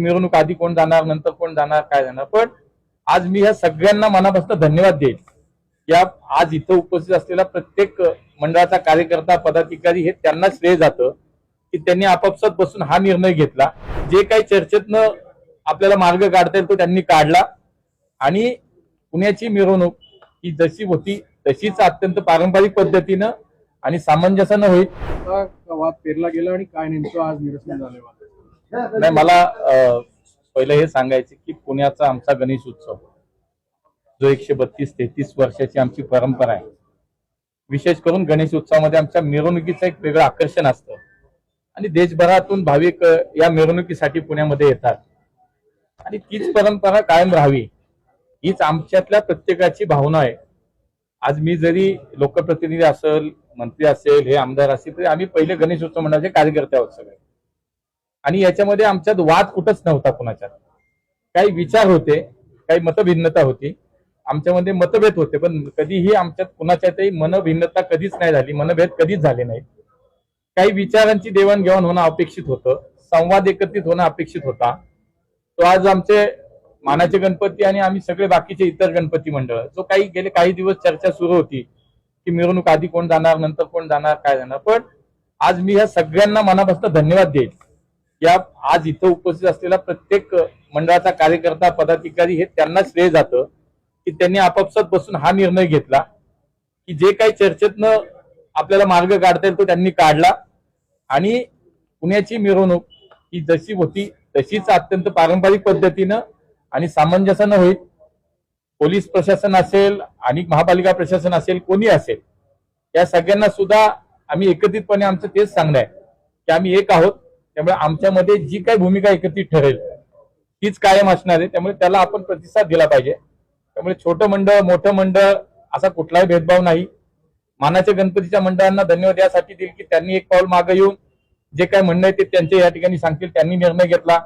मिरवणूक आधी कोण जाणार नंतर कोण जाणार काय जाणार. पण आज मी ह्या सगळ्यांना मनापासून धन्यवाद देईल या आज इथं उपस्थित असलेला प्रत्येक मंडळाचा कार्यकर्ता पदाधिकारी हे त्यांना श्रेय जातं की त्यांनी आपापसात बसून हा निर्णय घेतला. जे काही चर्चेतनं आपल्याला मार्ग काढता येईल तो त्यांनी काढला. आणि पुण्याची मिरवणूक ही जशी होती तशीच अत्यंत पारंपरिक पद्धतीनं आणि सामंजस्यानं होईल. वाद पेरला गेला आणि काय नेमकं आज निरसन झालं नाही मला पहिलं हे सांगायचे की पुण्याचा आमचा गणेश उत्सव जो एकशे बत्तीस तेहतीस वर्षाची आमची परंपरा आहे. विशेष करून गणेश उत्सवामध्ये आमच्या मिरवणुकीचं एक वेगळं आकर्षण असतं. आणि देशभरातून भाविक या मिरवणुकीसाठी पुण्यामध्ये येतात. आणि तीच परंपरा कायम राहावी हीच आमच्यातल्या प्रत्येकाची भावना आहे. आज मी जरी लोकप्रतिनिधी असेल मंत्री असेल हे आमदार असेल तरी आम्ही पहिले गणेश उत्सव मंडळाचे कार्यकर्ते आहोत सगळे. आणि याच्यामध्ये आमच्यात वाद कुठंच नव्हता कुणाच्यात काही विचार होते काही मतभिन्नता होती. आमच्यामध्ये मतभेद होते पण कधीही आमच्यात कुणाच्यातही मनभिन्नता कधीच नाही झाली मनभेद कधीच झाले नाहीत. काही विचारांची देवाणघेवाण होणं अपेक्षित होतं संवाद एकत्रित होणं अपेक्षित होता. तो आज आमचे मानाचे गणपती आणि आम्ही सगळे बाकीचे इतर गणपती मंडळ जो काही गेले काही दिवस चर्चा सुरू होती की मिरवणूक आधी कोण जाणार नंतर कोण जाणार काय जाणार. पण आज मी ह्या सगळ्यांना मनापासून धन्यवाद देईल. या आज इथं उपस्थित असलेला प्रत्येक मंडळाचा कार्यकर्ता पदाधिकारी हे त्यांना श्रेय जातं की त्यांनी आपापसात बसून हा निर्णय घेतला की जे काही चर्चेतनं आपल्याला मार्ग काढता येईल तो त्यांनी काढला. आणि पुण्याची मिरवणूक ही जशी होती तशीच अत्यंत पारंपरिक पद्धतीनं आणि सामंजस्यानं होईल. पोलीस प्रशासन असेल आणि महापालिका प्रशासन असेल कोणी असेल या सगळ्यांना सुद्धा आम्ही एकत्रितपणे आमचं तेच सांगणं आहे की आम्ही एक आहोत. त्यामुळे आमच्यामध्ये जी काही भूमिका एकत्रित ठरेल तीच कायम असणार आहे. त्यामुळे त्याला आपण प्रतिसाद दिला पाहिजे. त्यामुळे छोटं मंडळ मोठं मंडळ असा कुठलाही भेदभाव नाही. मानाच्या गणपतीच्या मंडळांना धन्यवाद यासाठी देईल की त्यांनी एक पाऊल मागे येऊन जे काय म्हणणं आहे ते त्यांचे या ठिकाणी सांगतील त्यांनी निर्णय घेतला.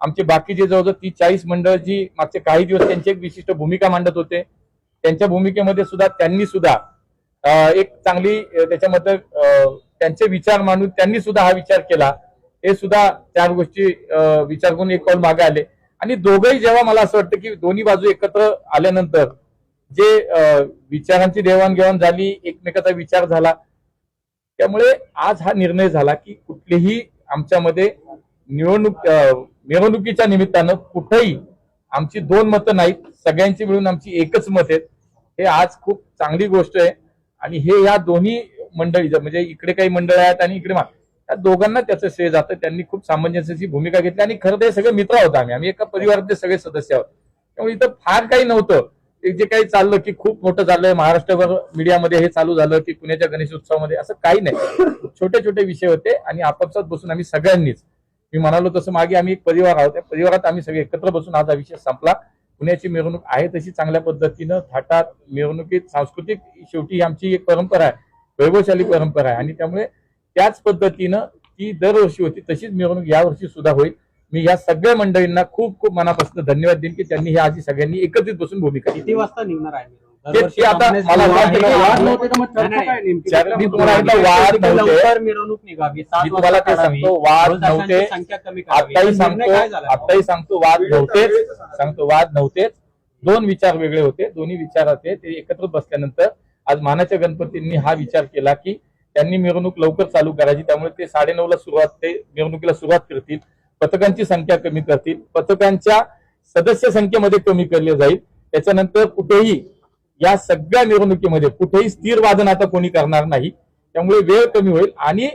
आमचे बाकीचे जवळजवळ ती चाळीस मंडळ जी मागचे काही दिवस त्यांची एक विशिष्ट भूमिका मांडत होते त्यांच्या भूमिकेमध्ये सुद्धा त्यांनी सुद्धा एक चांगली त्याच्यामध्ये त्यांचे विचार मांडून त्यांनी सुद्धा हा विचार केला. हे सुद्धा चार गोष्टी विचार करून एक पाऊल मागे आले. आणि दोघंही जेव्हा मला असं वाटतं की दोन्ही बाजू एकत्र आल्यानंतर जे विचारांची देवाणघेवाण झाली एकमेकाचा विचार झाला त्यामुळे आज हा निर्णय झाला की कुठलीही आमच्यामध्ये निवडणूक अं, मिरवणुकीच्या निमित्तानं कुठेही आमची दोन मतं नाहीत सगळ्यांची मिळून आमची एकच मत आहेत. हे आज खूप चांगली गोष्ट आहे. आणि हे या दोन्ही मंडळी म्हणजे इकडे काही मंडळ आहेत आणि इकडे मा- त्या दोघांना त्याचं श्रेय जातं. त्यांनी खूप सामंजस्याची भूमिका घेतली आणि खरं ते सगळे मित्र होतो आम्ही. आम्ही एका परिवारातले सगळे सदस्य आहोत. त्यामुळे इथं फार काही नव्हतं. ते जे काही चाललं की खूप मोठं चाललंय महाराष्ट्रभर मीडियामध्ये हे चालू झालं की पुण्याच्या गणेश उत्सवामध्ये असं काही नाही. छोटे छोटे विषय होते आणि आपापसात बसून आम्ही सगळ्यांनीच. मी म्हणालो तसं मागे आम्ही एक परिवार आहोत. त्या परिवारात आम्ही सगळे एकत्र बसून आज हा विषय संपला. पुण्याची मिरवणूक आहे तशी चांगल्या पद्धतीनं. थाटात मिरवणुकीत सांस्कृतिक शेवटी आमची एक परंपरा आहे. वैभवशाली परंपरा आहे. आणि त्यामुळे त्याच पद्धतीनं ती दरवर्षी होती तशीच मिरवणूक यावर्षी सुद्धा होईल. मी या सगळ्या मंडळींना खूप खूप मनापासून धन्यवाद देईन की त्यांनी ही आधी सगळ्यांनी एकत्रित बसून भूमिका किती वाजता निघणार आहे मिरवणूक? तुम्हाला निघावी. ते. सांगतो वाद नव्हते. संख्या कमी करावी. आताही सांगतो? आताही सांगतो वाद नव्हतेच. सांगतो वाद नव्हतेच. दोन विचार वेगळे होते. दोन्ही विचार होते ते एकत्र बसल्यानंतर आज मानाच्या गणपतींनी हा विचार केला की त्यांनी मिरवणूक लवकर चालू करायची. त्यामुळे ते साडेनऊ ला सुरुवात ते मिरवणुकीला सुरुवात करतील. पथकांची संख्या कमी करतील. पथकांच्या सदस्य संख्येमध्ये कमी केले जाईल. त्याच्यानंतर कुठेही या सगळ्या मिरवणुकीमध्ये कुठेही स्थिर वादन आता कोणी करणार नाही. त्यामुळे वेळ कमी होईल आणि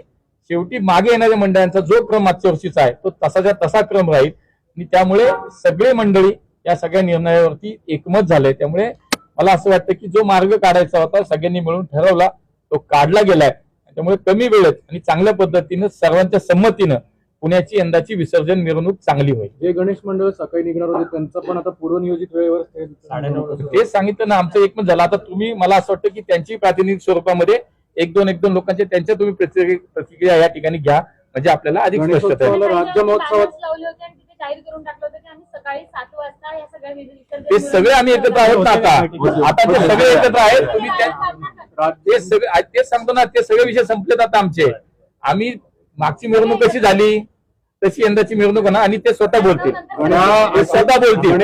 शेवटी मागे येणाऱ्या मंडळांचा जो क्रम मागच्या वर्षीचा आहे तो तसाच्या तसा क्रम राहील. आणि त्यामुळे सगळे मंडळी या सगळ्या निर्णयावरती एकमत झाले त्यामुळे मला असं वाटतं की जो मार्ग काढायचा होता सगळ्यांनी मिळून ठरवला तो काढला गेलाय. त्यामुळे कमी वेळेत आणि चांगल्या पद्धतीनं सर्वांच्या संमतीनं पुण्याची यंदाची विसर्जन मिरवणूक चांगली होईल. जे गणेश मंडळ सकाळी निघणार होते त्यांचं पण आता पूर्वनियोजित वेळेवर ते- तेच सांगितलं ना आमचं एकमत झालं. आता तुम्ही मला असं वाटतं की त्यांची प्रातिनिधिक स्वरूपामध्ये एक दोन एक दोन लोकांचे त्यांच्या तुम्ही प्रति- प्रतिक्रिया या ठिकाणी घ्या. म्हणजे आपल्याला अधिक. गणेशोत्सवाला राज्य महोत्सवात बॅनर्स लावले होते आणि तिथे जाहीर करून टाकलं होतं की आम्ही सकाळी सात वाजता या सगळ्या विसर्जन ते सगळे आम्ही एकत्र आहोत ना आता आता ते सगळे एकत्र आहेत. तुम्ही ते सगळे तेच सांगतो ना ते सगळे विषय संपलेत आता आमचे. आम्ही मागची मिरवणूक कशी झाली? तशी यंदाची मिरवणूक होणार आणि ते स्वतः बोलतील. स्वतः बोलतील.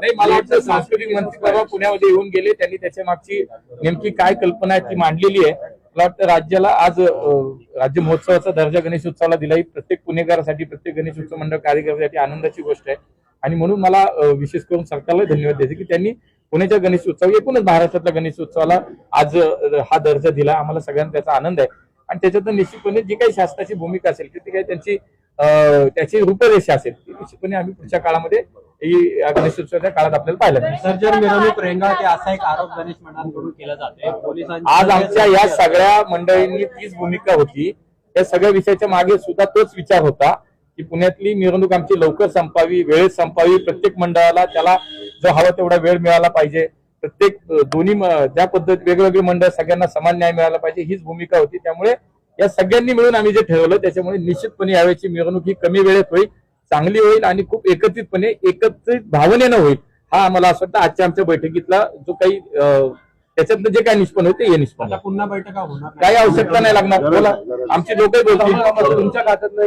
नाही मला वाटतं सांस्कृतिक मंत्री परवा पुण्यामध्ये येऊन गेले. त्यांनी त्याच्या मागची नेमकी काय कल्पना आहे ती मांडलेली आहे. मला वाटतं राज्याला आज राज्य महोत्सवाचा दर्जा गणेश उत्सवाला दिला ही प्रत्येक पुणेकरासाठी प्रत्येक गणेश उत्सव मंडळ कार्यकर्त्यासाठी आनंदाची गोष्ट आहे. आणि म्हणून मला विशेष करून सरकारला धन्यवाद द्यायचे की त्यांनी पुण्याच्या गणेश उत्सव एकूणच महाराष्ट्रातल्या गणेश उत्सवाला आज हा दर्जा दिला. आम्हाला सगळ्यांना त्याचा आनंद आहे. आणि त्याच्यातून निश्चितपणे जी काही शासनाची भूमिका असेल ती काही त्यांची त्याची रूपरेषा असेल ती निश्चितपणे आम्ही पुढच्या काळामध्ये ही या गणेश उत्सवाच्या काळात आपल्याला पाहायला मिळेल. विसर्जन मिरवणूक रेंगाळते असा एक आरोप गणेश मंडळांकडून केला जातोय. पोलिसांची आज आमच्या या सगळ्या मंडळींनी तीच भूमिका होती. या सगळ्या विषयाच्या मागे सुद्धा तोच विचार होता. की पुण्यातली मिरवणूक आमची लवकर संपावी वेळेत संपावी. प्रत्येक मंडळाला त्याला जो हवा तेवढा वेळ मिळाला पाहिजे. प्रत्येक दोन्ही म- ज्या पद्धत वेगवेगळे मंडळ सगळ्यांना समान न्याय मिळाला पाहिजे हीच भूमिका होती. त्यामुळे या सगळ्यांनी मिळून आम्ही जे ठरवलं त्याच्यामुळे निश्चितपणे यावेळची मिरवणूक ही कमी वेळेत होईल चांगली होईल आणि खूप एकत्रितपणे एकत्रित भावनेनं होईल. हा आम्हाला असं वाटतं. आजच्या आमच्या बैठकीतला जो काही अं, त्याच्यातलं जे काही निष्पन्न होते हे निष्पन्न आता पुन्हा बैठका. काही आवश्यकता नाही लागणार. बोला आमचे लोकही बोलतील. तुमच्या खात्यातलं